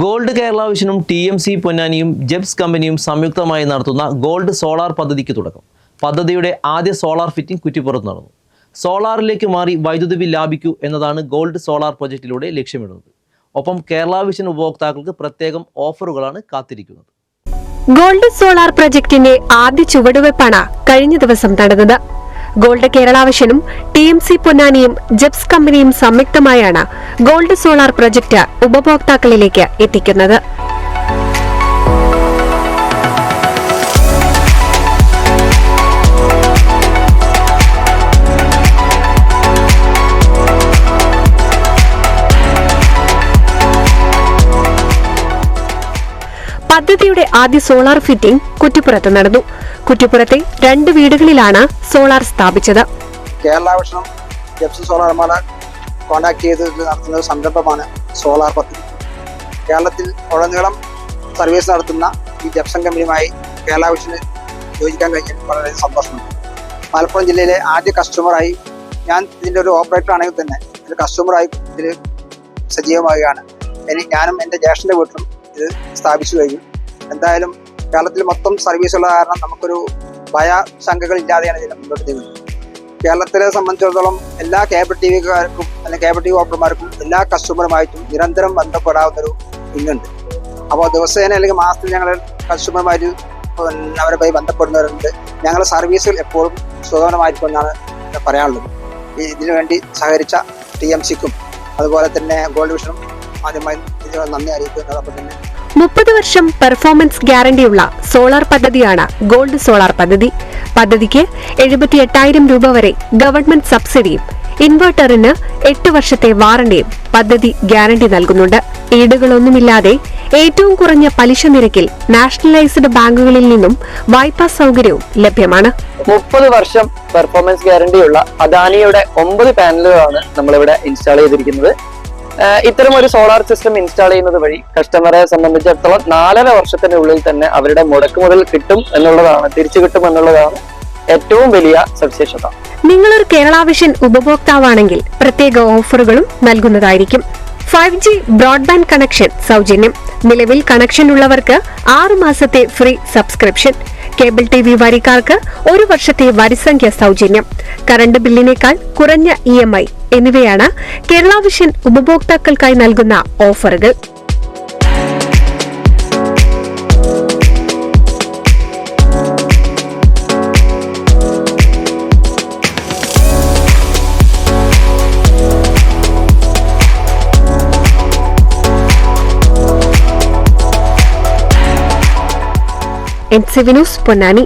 Gold Kerala വിഷനും T M C പൊന്നാനിയും ജെബ്സ് കമ്പനിയും സംയുക്തമായി നടത്തുന്ന ഗോൾഡ് സോളാർ പദ്ധതിക്ക് തുടക്കം. പദ്ധതിയുടെ ആദ്യ സോളാർ ഫിറ്റിംഗ് കുറ്റിപ്പുറത്ത് നടന്നു. സോളാറിലേക്ക് മാറി വൈദ്യുതി ബിൽ ലാഭിക്കൂ എന്നതാണ് ഗോൾഡ് സോളാർ പ്രൊജക്റ്റിലൂടെ ലക്ഷ്യമിടുന്നത്. ഒപ്പം കേരള വിഷൻ ഉപഭോക്താക്കൾക്ക് പ്രത്യേകം ഓഫറുകളാണ് കാത്തിരിക്കുന്നത്. ഗോൾഡ് സോളാർ പ്രൊജക്ടിന്റെ ആദ്യ ചുവടുവെപ്പാണ് കഴിഞ്ഞ ദിവസം നടന്നത്. ഗോൾഡ് കേരളാവശനും ടി എം സി പൊന്നാനിയും ജെപ്സ് കമ്പനിയും സംയുക്തമായാണ് ഗോൾഡ് സോളാർ പ്രൊജക്ട് ഉപഭോക്താക്കളിലേക്ക് എത്തിക്കുന്നത്. പദ്ധതിയുടെ ആദ്യ സോളാർ ഫിറ്റിംഗ് കുറ്റിപ്പുറത്ത് നടന്നു. കുറ്റിപ്പുറത്തെ രണ്ട് വീടുകളിലാണ് സോളാർ സ്ഥാപിച്ചത്. കേരള വിഷണം സോളാർ സോളാർമാരെ കോണ്ടാക്ട് ചെയ്ത് നടത്തുന്ന ഒരു സംരംഭമാണ് സോളാർ പദ്ധതി. കേരളത്തിൽ ഉടനീളം സർവീസ് നടത്തുന്ന ഈ ജെപ്സൺ കമ്പനിയുമായി കേരള വിഷന് യോജിക്കാൻ കഴിഞ്ഞാൽ വളരെ സന്തോഷമുണ്ട്. മലപ്പുറം ജില്ലയിലെ ആദ്യ കസ്റ്റമറായി ഞാൻ ഇതിന്റെ ഒരു ഓപ്പറേറ്റർ ആണെങ്കിൽ തന്നെ ഒരു കസ്റ്റമറായി ഇതിൽ സജീവമാവുകയാണ്. ഇനി ഞാനും എന്റെ ജ്യേഷ്ഠന്റെ വീട്ടിലും ഇത് സ്ഥാപിച്ചു കഴിഞ്ഞു. എന്തായാലും കേരളത്തിൽ മൊത്തം സർവീസ് ഉള്ള കാരണം നമുക്കൊരു ഭയശങ്കകൾ ഇല്ലാതെയാണ് ഇതിനെ മുന്നോട്ട് നീങ്ങുന്നത്. കേരളത്തിലെ സംബന്ധിച്ചിടത്തോളം എല്ലാ കേബിൾ ടി വിക്കാർക്കും അല്ലെങ്കിൽ കേബിൾ ടി വി ഓപ്പറേറ്റർമാർക്കും എല്ലാ കസ്റ്റമറുമായിട്ടും നിരന്തരം ബന്ധപ്പെടാവുന്നൊരു ഇന്നുണ്ട്. അപ്പോൾ ദിവസേന അല്ലെങ്കിൽ മാസത്തിൽ ഞങ്ങൾ കസ്റ്റമറുമായിട്ട് അവരെ അവരുമായി ബന്ധപ്പെടുന്നവരുണ്ട്. ഞങ്ങളുടെ സർവീസുകൾ എപ്പോഴും സുഗമമായിരിക്കുമെന്നാണ് പറയാനുള്ളത്. ഇതിനു വേണ്ടി സഹകരിച്ച ടി എം സിക്കും അതുപോലെ തന്നെ ഗോൾഡ് വിഷനും ആദ്യമായി നന്ദി അറിയിക്കുന്നതോടൊപ്പം തന്നെ മുപ്പത് വർഷം പെർഫോമൻസ് ഗ്യാരണ്ടിയുള്ള സോളാർ പദ്ധതിയാണ് ഗോൾഡ് സോളാർ പദ്ധതി. പദ്ധതിക്ക് എഴുപത്തി എട്ടായിരം രൂപ വരെ ഗവൺമെന്റ് സബ്സിഡിയും ഇൻവെർട്ടറിന് എട്ട് വർഷത്തെ വാറണ്ടിയും പദ്ധതി ഗ്യാരണ്ടി നൽകുന്നുണ്ട്. ഈടുകളൊന്നുമില്ലാതെ ഏറ്റവും കുറഞ്ഞ പലിശ നിരക്കിൽ നാഷണലൈസ്ഡ് ബാങ്കുകളിൽ നിന്നും വായ്പാ സൗകര്യവും ലഭ്യമാണ്. മുപ്പത് വർഷം പെർഫോമൻസ് ഗ്യാരണ്ടിയുള്ള അദാനിയുടെ ഒമ്പത് പാനലുകളാണ് നമ്മളിവിടെ ഇൻസ്റ്റാൾ ചെയ്തിരിക്കുന്നത്. ഇത്തരം ഒരു സോളാർ സിസ്റ്റം ഇൻസ്റ്റാൾ ചെയ്യുന്നത് വഴി കസ്റ്റമറെ സംബന്ധിച്ചിടത്തോളം നാലര വർഷത്തിന്റെ ഉള്ളിൽ തന്നെ അവരുടെ മുടക്ക് മുതൽ കിട്ടും എന്നുള്ളതാണ് തിരിച്ചു കിട്ടും എന്നുള്ളതാണ് ഏറ്റവും വലിയ സവിശേഷത. നിങ്ങളൊരു കേരള വിഷൻ ഉപഭോക്താവാണെങ്കിൽ പ്രത്യേക ഓഫറുകളും നൽകുന്നതായിരിക്കും. ഫൈവ് ജി ബ്രോഡ്ബാൻഡ് കണക്ഷൻ സൗജന്യം. നിലവിൽ കണക്ഷൻ ഉള്ളവർക്ക് ആറു മാസത്തെ free subscription cable T V വരിക്കാർക്ക് ഒരു വർഷത്തെ വരിസംഖ്യ സൗജന്യം. കറണ്ട് ബില്ലിനേക്കാൾ കുറഞ്ഞ ഇ എന്നിവയാണ് കേരള വിഷൻ ഉപഭോക്താക്കൾക്കായി നൽകുന്ന ഓഫറുകൾ. N C Ponnani